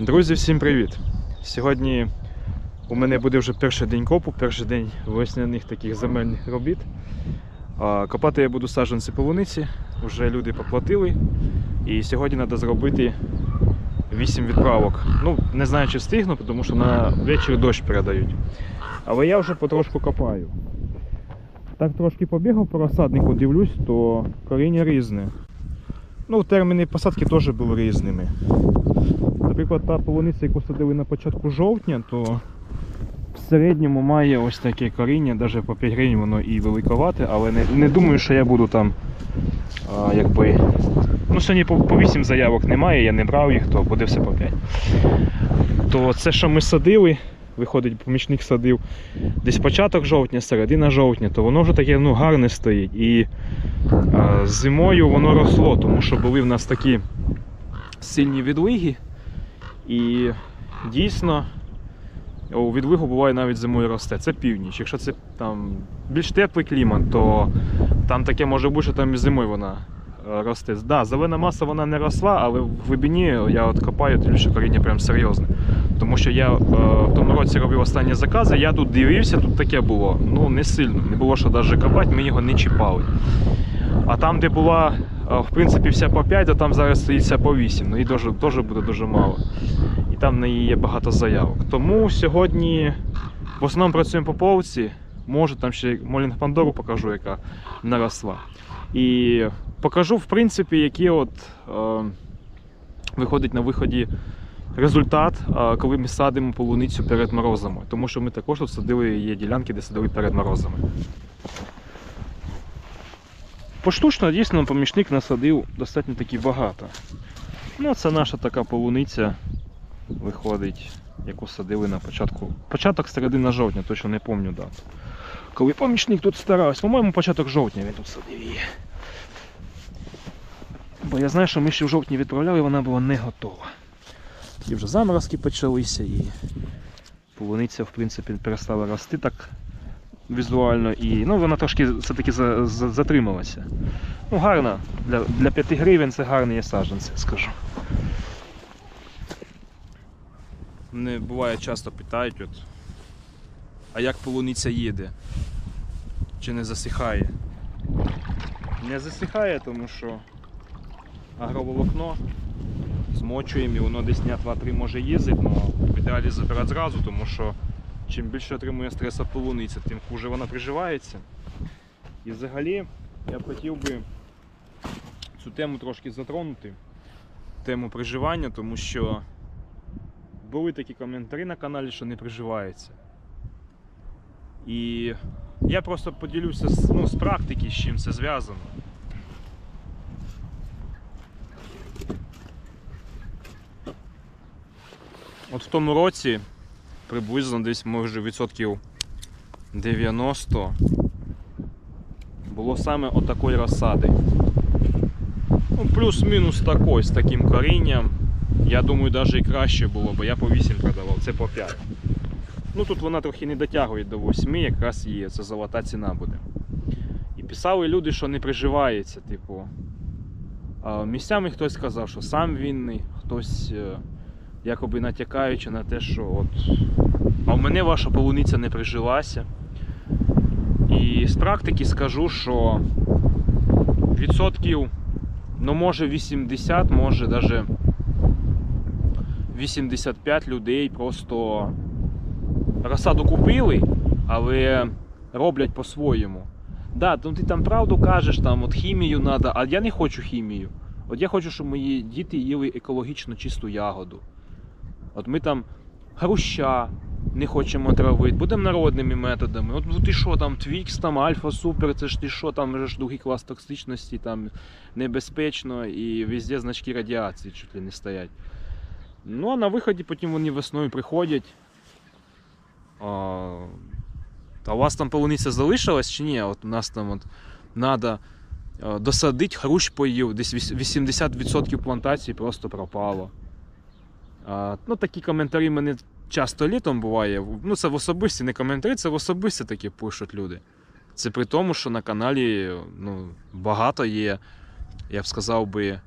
Друзі, всім привіт! Сьогодні у мене буде вже перший день копу, перший день весняних таких земельних робіт. Копати я буду саджанці полуниці, вже люди поплатили. І сьогодні треба зробити 8 відправок. Ну, не знаю, чи встигну, тому що на вечір дощ передають. Але я вже потрошку копаю. Так трошки побігав по розсаднику, дивлюсь, то коріння різне. Ну, терміни посадки теж були різними. Наприклад, та полуниця, яку садили на початку жовтня, то в середньому має ось таке коріння, навіть по 5 гривень воно і великовате, але не, не думаю, що я буду там а, якби. Ну, сьогодні по, по 8 заявок немає, я не брав їх, то буде все по 5. То це, що ми садили, виходить, помічник садив десь початок жовтня, середина жовтня, то воно вже таке ну, гарне стоїть. І а, зимою воно росло, тому що були в нас такі сильні відлиги. І дійсно у відлигу буває навіть зимою росте. Це північ. Якщо це там більш теплий клімат, то там таке може бути, що там і зимою вона е, росте. Да, зелена маса вона не росла, але в глибині я от копаю, дивлюся, що коріння прям серйозне. Тому що я е, в тому році робив останні закази, я тут дивився, тут таке було. Ну не сильно. Не було що навіть копати, ми його не чіпали. А там, де була е, в принципі вся по 5, то там зараз стоїть вся по 8. Ну і теж, теж буде дуже мало. І там в неї є багато заявок. Тому сьогодні в основному працюємо по полці. Може там ще Молінг Пандору покажу, яка наросла. І покажу, в принципі, які от е, виходить на виході результат, е, коли ми садимо полуницю перед морозами. Тому що ми також тут садили, є ділянки, де садили перед морозами. Поштучно дійсно помічник насадив достатньо таки багато. Ну, це наша така полуниця виходить, яку садили на початку. Початок середина жовтня, точно не пам'ятаю дату. Коли помічник тут старався, по-моєму, початок жовтня він тут садив її. Бо я знаю, що ми ще в жовтні відправляли, вона була не готова. І вже заморозки почалися, і полуниця, в принципі, перестала рости так візуально. І ну, вона трошки все-таки за, за, затрималася. Ну, гарна. Для, для 5 гривень це гарні саджанці, скажу. Мене буває часто питають, от, а як полуниця їде? Чи не засихає? Не засихає, тому що агроволокно змочуємо і воно десь дня 2-3 може їздити, але в ідеалі забирати зразу, тому що чим більше отримує стреса полуниця, тим хуже вона приживається. І взагалі я б хотів би цю тему трошки затронути, тему приживання, тому що були такі коментарі на каналі, що не приживається. І я просто поділюся з, ну, з практики, з чим це зв'язано. От в тому році приблизно десь може відсотків 90 було саме отакої розсади. Ну, плюс-мінус такой, з таким корінням. Я думаю, навіть і краще було, бо я по 8 продавав, це по 5. Ну тут вона трохи не дотягує до 8, якраз є, це золота ціна буде. І писали люди, що не приживається, типу. А місцями хтось сказав, що сам винний, хтось е, якоби натякаючи на те, що от. А в мене ваша полуниця не прижилася. І з практики скажу, що відсотків, ну може 80, може навіть 85 людей просто розсаду купили, але роблять по-своєму. Да, ну ти там правду кажеш, там от хімію треба, а я не хочу хімію. От я хочу, щоб мої діти їли екологічно чисту ягоду. От ми там груща не хочемо травити, будемо народними методами. От ну ти що там, Твікс, там, Альфа, Супер, це ж ти що, там вже ж другий клас токсичності, там небезпечно і везде значки радіації чуть ли не стоять. Ну а на виході потім вони весною приходять. А, а у вас там полуниця залишилась чи ні? От у нас там от треба досадити, хрущ поїв, десь 80% плантації просто пропало. Ну, такі коментарі мене часто літом буває. Ну, це в особисті, не коментарі, це в особисті такі пишуть люди. Це при тому, що на каналі ну, багато є, я б сказав би,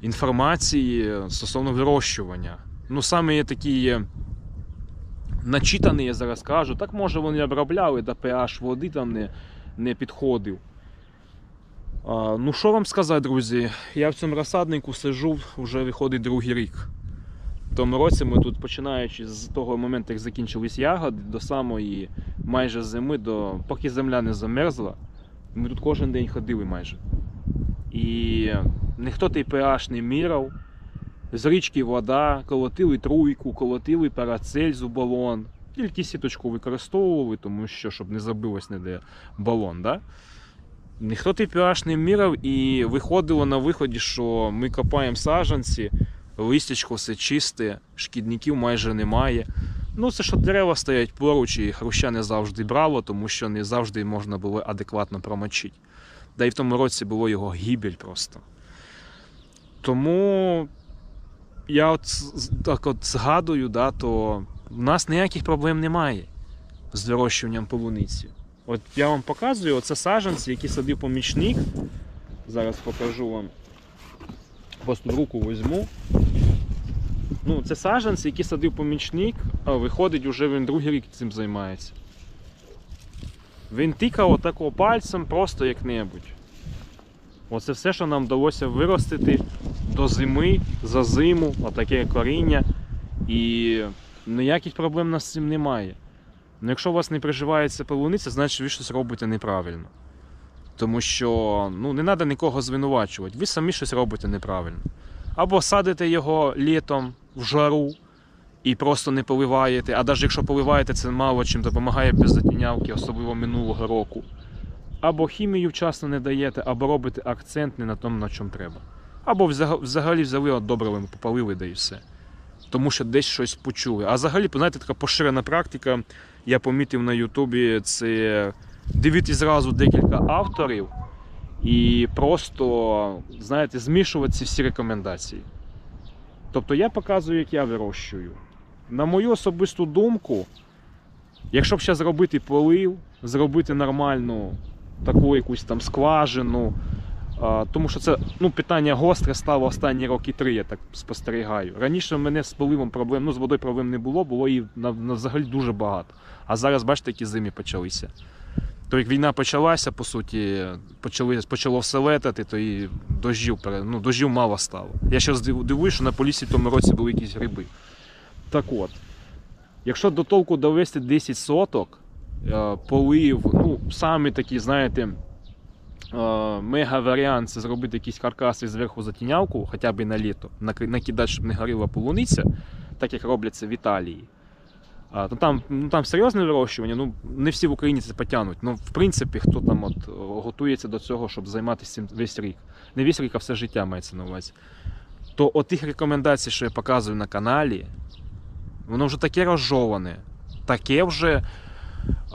інформації стосовно вирощування. ну саме є такі начитані, я зараз кажу. Так може вони обробляли, да pH води там не, не підходив. А, ну що вам сказати, друзі? Я в цьому розсаднику сижу вже виходить другий рік. Тому році ми тут, починаючи з того моменту, як закінчились ягоди, до самої майже зими, до... поки земля не замерзла, ми тут кожен день ходили майже. І ніхто той pH не міряв. З річки вода, колотили труйку, колотили парацельзу балон. Тільки сіточку використовували, тому що щоб не забилось ніде балон. Да? Ніхто той pH не міряв і виходило на виході, що ми копаємо саджанці, листячко все чисте, шкідників майже немає. Ну, це що дерева стоять поруч, і хруща не завжди брало, тому що не завжди можна було адекватно промочити. Да і в тому році було його гібель просто. Тому я от так от згадую, да, то в нас ніяких проблем немає з вирощуванням полуниці. От я вам показую, оце саджанці, які садив помічник. Зараз покажу вам. Просто руку візьму. Ну, це саджанці, які садив помічник, а виходить, уже він другий рік цим займається. Він тикав отако пальцем просто як-небудь. Оце все, що нам вдалося виростити до зими, за зиму, отаке коріння. І ніяких проблем у нас з цим немає. Ну, якщо у вас не приживається полуниця, значить ви щось робите неправильно. Тому що ну, не треба нікого звинувачувати, ви самі щось робите неправильно. Або садите його літом в жару і просто не поливаєте, а навіть якщо поливаєте, це мало чим допомагає без затінявки, особливо минулого року. Або хімію вчасно не даєте, або робите акцент не на тому, на чому треба. Або взагалі взяли от добривами, попалили, да і все. Тому що десь щось почули. А взагалі, знаєте, така поширена практика, я помітив на Ютубі, це дивитись зразу декілька авторів і просто, знаєте, змішувати всі рекомендації. Тобто я показую, як я вирощую. На мою особисту думку, якщо б ще зробити полив, зробити нормальну таку якусь там скважину, тому що це ну, питання гостре стало останні роки три, я так спостерігаю. Раніше в мене з поливом проблем, ну з водою проблем не було, було її взагалі дуже багато. А зараз, бачите, які зими почалися. То як війна почалася, по суті, почали, почало все летати, то і пере- ну, дощів мало стало. Я ще дивуюсь, що на полісі в тому році були якісь гриби. Так от, якщо до толку довести 10 соток, е, полив, ну, самі такі, знаєте, е, мега варіант це зробити якісь каркаси зверху затінявку, хоча б і на літо, накидати, щоб не горіла полуниця, так як роблять це в Італії. А, то там, ну, там серйозне вирощування, ну не всі в Україні це потягнуть. Ну, в принципі, хто там от готується до цього, щоб займатися цим весь рік. Не весь рік, а все життя мається на увазі. То от тих рекомендацій, що я показую на каналі, воно вже таке розжоване, таке вже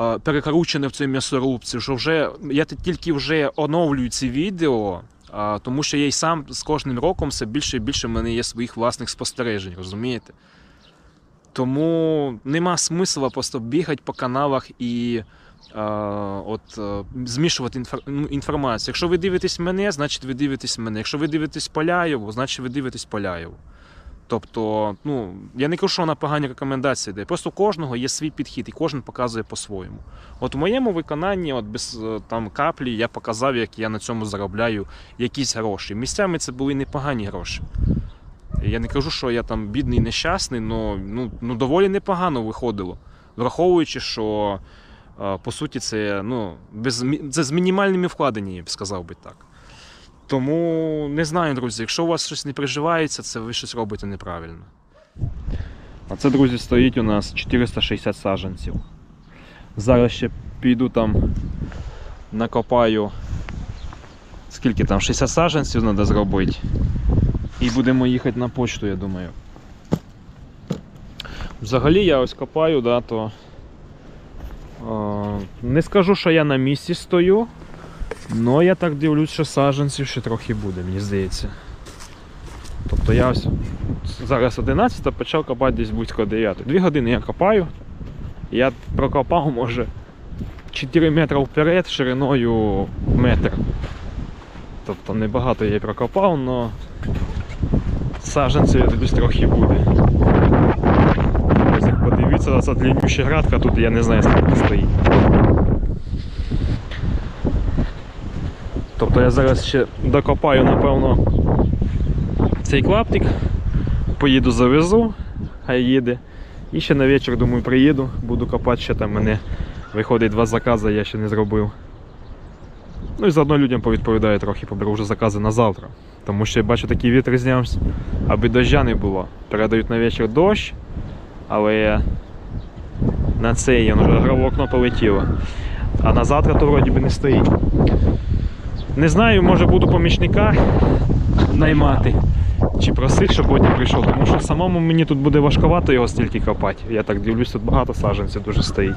е, перекручене в цій м'ясорубці, що вже я тільки вже оновлюю ці відео, а, тому що я й сам з кожним роком все більше і більше в мене є своїх власних спостережень, розумієте? Тому нема смисла просто бігати по каналах і е, от, е, змішувати інфор- інформацію. Якщо ви дивитесь мене, значить ви дивитесь мене. Якщо ви дивитесь Поляєву, значить ви дивитесь Поляєву. Тобто, ну, я не кажу, що вона погані рекомендації дає. Просто у кожного є свій підхід, і кожен показує по-своєму. От в моєму виконанні, от без е, там каплі, я показав, як я на цьому заробляю якісь гроші. Місцями це були непогані гроші. Я не кажу, що я там бідний, нещасний, але ну, ну, доволі непогано виходило. Враховуючи, що е, по суті це, ну, без, це з мінімальними вкладеннями, я б сказав би так. Тому не знаю, друзі, якщо у вас щось не приживається, це ви щось робите неправильно. А це, друзі, стоїть у нас 460 саджанців. Зараз ще піду там накопаю. Скільки там? 60 саджанців треба зробити. І будемо їхати на почту, я думаю. Взагалі я ось копаю, да, то. Е, не скажу, що я на місці стою. але я так дивлюсь, що саджанців ще трохи буде, мені здається. Тобто я ось зараз 11 почав копати десь близько 9. Дві години я копаю. Я прокопав, може, 4 метри вперед шириною метр. Тобто небагато я прокопав, але саджанців я дивлюсь трохи буде. це ця длиннюща градка, тут я не знаю, скільки стоїть. Тобто я зараз ще докопаю, напевно, цей клаптик, поїду завезу, хай їде. І ще на вечір, думаю, приїду, буду копати, ще там мене виходить два закази, я ще не зробив. Ну і заодно людям повідповідаю трохи, поберу вже закази на завтра. Тому що я бачу такий вітер знявся, аби доща не було. Передають на вечір дощ, але на цей вже граве окно полетіло. А на завтра то вроді би не стоїть. Не знаю, може буду помічника наймати. Чи просити, щоб потім прийшов, тому що самому мені тут буде важковато його стільки копати. Я так дивлюсь, тут багато саджанців дуже стоїть.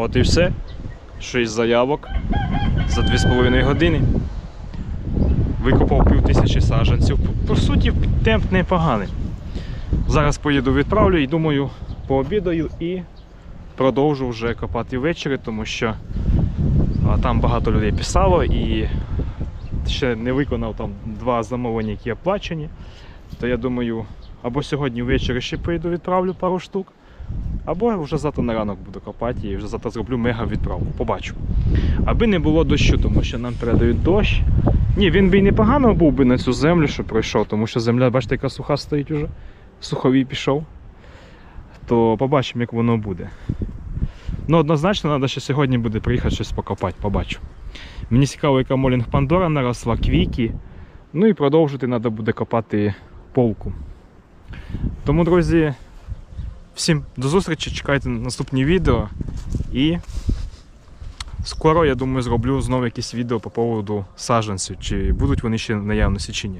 От і все. Шість заявок за 2,5 години. Викопав пів тисячі саджанців. По суті, темп непоганий. Зараз поїду відправлю і думаю, пообідаю і продовжу вже копати ввечері, тому що там багато людей писало і ще не виконав там два замовлення, які оплачені. То я думаю, або сьогодні ввечері ще поїду відправлю пару штук, або вже завтра на ранок буду копати і вже завтра зроблю мега відправку. Побачу. Аби не було дощу, тому що нам передають дощ. Ні, він би і непогано був би на цю землю, що пройшов, тому що земля, бачите, яка суха стоїть уже. Суховій пішов. То побачимо, як воно буде. Ну, однозначно, треба ще сьогодні буде приїхати щось покопати, побачу. Мені цікаво, яка молінг Пандора наросла, квіки. Ну і продовжити треба буде копати полку. Тому, друзі, всім до зустрічі, чекайте на наступні відео. І скоро, я думаю, зроблю знову якісь відео по поводу саджанців, чи будуть вони ще в наявності чи ні.